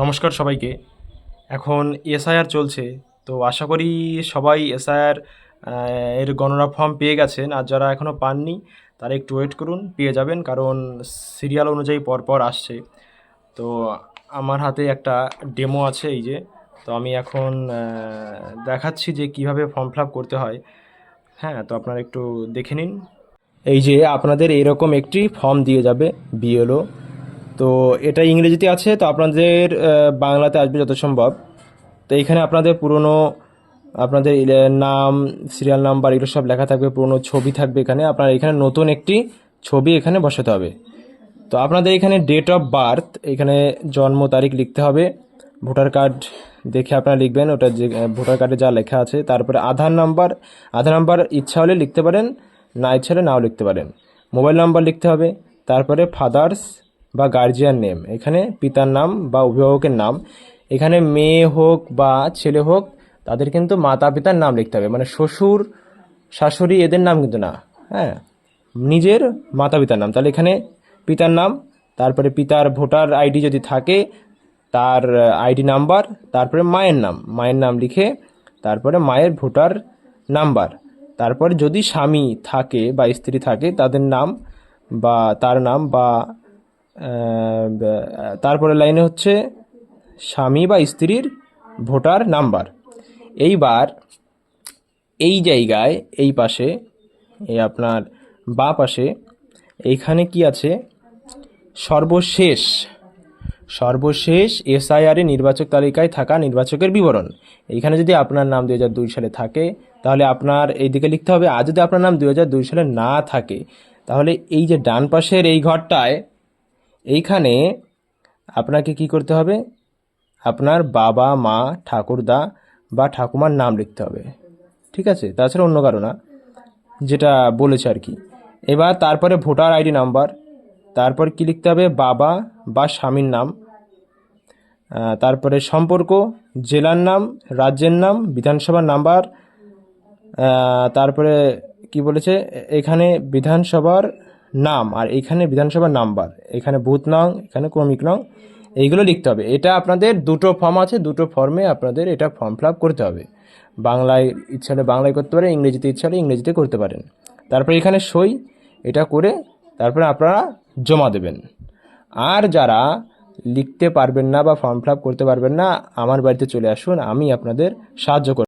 নমস্কার সবাইকে। এখন এসআইআর চলছে, তো আশা করি সবাই এসআইআর এর গণনা ফর্ম পেয়ে গেছেন। আর যারা এখনও পাননি, তারা একটু ওয়েট করুন, পেয়ে যাবেন, কারণ সিরিয়াল অনুযায়ী পরপর আসছে। তো আমার হাতে একটা ডেমো আছে এই যে, তো আমি এখন দেখাচ্ছি যে কীভাবে ফর্ম ফিল করতে হয়। হ্যাঁ তো আপনারা একটু দেখে নিন। এই যে আপনাদের এরকম একটি ফর্ম দিয়ে যাবে বিএলও তো এটা ইংরেজিতে আছে, তো আপনাদের বাংলাতে আসবে যত সম্ভব। তো এখানে আপনাদের পুরনো, আপনাদের নাম সিরিয়াল নাম্বার এগুলো সব লেখা থাকবে, পুরনো ছবি থাকবে এখানে। আপনার এখানে নতুন একটি ছবি এখানে বসাতে হবে। তো আপনাদের এখানে ডেট অফ বার্থ এখানে জন্ম তারিখ লিখতে হবে। ভোটার কার্ড দেখে আপনারা লিখবেন, ওটা যে ভোটার কার্ডে যা লেখা আছে। তারপরে আধার নাম্বার আধার নাম্বার ইচ্ছা হলে লিখতে পারেন, না ইচ্ছা হলে নাও লিখতে পারেন। মোবাইল নাম্বার লিখতে হবে, তারপরে ফাদার্স বা গার্জিয়ান নেম এখানে পিতার নাম বা অভিভাবকের নাম। এখানে মেয়ে হোক বা ছেলে হোক, তাদের কিন্তু মাতা পিতার নাম লিখতে হবে। মানে শ্বশুর, শাশুড়ি এদের নাম কিন্তু না। হ্যাঁ? নিজের মাতা পিতার নাম। তাহলে এখানে পিতার নাম, তারপরে পিতার ভোটার আইডি যদি থাকে, তার আইডি নাম্বার, তারপরে মায়ের নাম। মায়ের নাম লিখে তারপরে মায়ের ভোটার নাম্বার। তারপরে যদি স্বামী থাকে বা স্ত্রী থাকে, তাদের নাম বা তার নাম বা তারপরে লাইনে হচ্ছে স্বামী বা স্ত্রীর ভোটার নাম্বার। এইবার এই জায়গায়, এই পাশে, এই আপনার বা পাশে, এইখানে কি আছে? সর্বশেষ সর্বশেষ এসআইআর নির্বাচক তালিকায় থাকা নির্বাচকের বিবরণ। এইখানে যদি আপনার নাম দুই সালে থাকে, তাহলে আপনার এইদিকে লিখতে হবে, আর যদি আপনার নাম দুই সালে না থাকে, তাহলে এই যে ডান পাশের এই ঘরটায় এইখানে আপনাকে কি করতে হবে? আপনার বাবা, মা, ঠাকুরদা বা ঠাকুমার নাম লিখতে হবে। ঠিক আছে? তাছাড়া অন্য কারও না। যেটা বলেছে আর কি। এবার তারপরে ভোটার আইডি নাম্বার, তারপর কি লিখতে হবে? বাবা বা স্বামীর নাম তারপরে সম্পর্ক, জেলার নাম, রাজ্যের নাম, বিধানসভার নাম্বার তারপরে কি বলেছে? এখানে বিধানসভার নাম, আর এখানে বিধানসভার নাম্বার, এখানে বুথ নং, এখানে ক্রমিক নং, এইগুলো লিখতে হবে। এটা আপনাদের দুটো ফর্ম আছে, দুটো ফর্মে আপনাদের এটা ফর্ম ফিল করতে হবে। বাংলায় ইচ্ছা হলে বাংলায় করতে পারেন, ইংরেজিতে ইচ্ছা হলে ইংরেজিতে করতে পারেন। তারপরে এখানে সই, এটা করে তারপরে আপনারা জমা দেবেন। আর যারা লিখতে পারবেন না বা ফর্ম ফিল করতে পারবেন না, আমার বাড়িতে চলে আসুন, আমি আপনাদের সাহায্য করব।